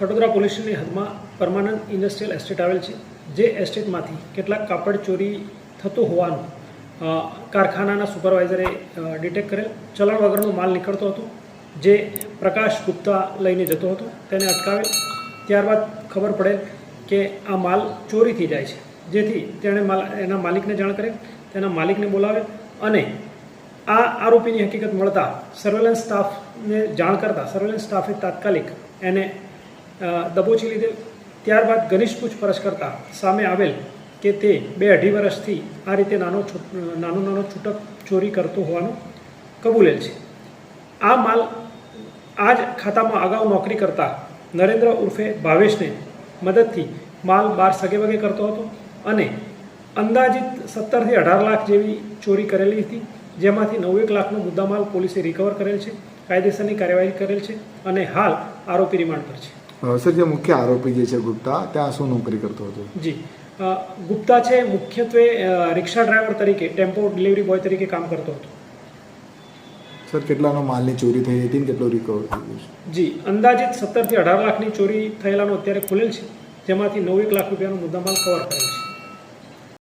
ખડોદરા પોલીસની હદમાં permanent industrial estate આવેલ છે, જે એસ્ટેટમાંથી કેટલાક કાપડ ચોરી થતું હોવાનું કારખાનાના સુપરવાઇઝરે ડિટેક્ટ કરેલ. ચલણ વગરનો માલ નીકળતો હતો, જે પ્રકાશ ગુપ્તા લઈને જતો હતો, તેને અટકાવેલ ત્યારબાદ ખબર પડેલ કે આ માલ ચોરીથી જાય છે, જેથી તેણે માલ, એના માલિકને જાણ કરેલ તેના માલિકને બોલાવેલ અને આ આરોપીની હકીકત મળતા સર્વેલન્સ સ્ટાફને જાણ કરતા સર્વેલન્સ સ્ટાફે તાત્કાલિક એને દબોચી લીધેલ ત્યારબાદ ઘનિષ્ઠ પૂછપરછ કરતા સામે આવેલ કે તે બે અઢી વર્ષથી આ રીતે નાનો નાનો નાનો છૂટક ચોરી કરતો હોવાનું કબૂલેલ છે. આ માલ આ જ ખાતામાં અગાઉ નોકરી કરતા નરેન્દ્ર ઉર્ફે ભાવેશને મદદથી માલ બાર સગે વગે કરતો હતો અને અંદાજિત સત્તરથી અઢાર લાખ જેવી ચોરી કરેલી હતી, જેમાંથી નવેક લાખનો મુદ્દામાલ પોલીસે રિકવર કરેલ છે, કાયદેસરની કાર્યવાહી કરેલ છે અને હાલ આરોપી રિમાન્ડ પર છે. સર જે મુખ્ય આરોપી જે છે ગુપ્તા ત્યાં શું નોકરી કરતો હતો? જી. ગુપ્તા છે મુખ્યત્વે રિક્ષા ડ્રાઈવર તરીકે ટેમ્પો ડિલિવરી બોય તરીકે કામ કરતો હતો. સર કેટલાનો માલની ચોરી થઈ હતી કેટલો રિકવર થયો છે? જી. અંદાજિત સત્તરથી અઢાર લાખની ચોરી થયેલાનો અત્યારે ખુલેલ છે. જેમાંથી નવ એક લાખ રૂપિયાનો મુદ્દામાલ કવર કરેલ છે.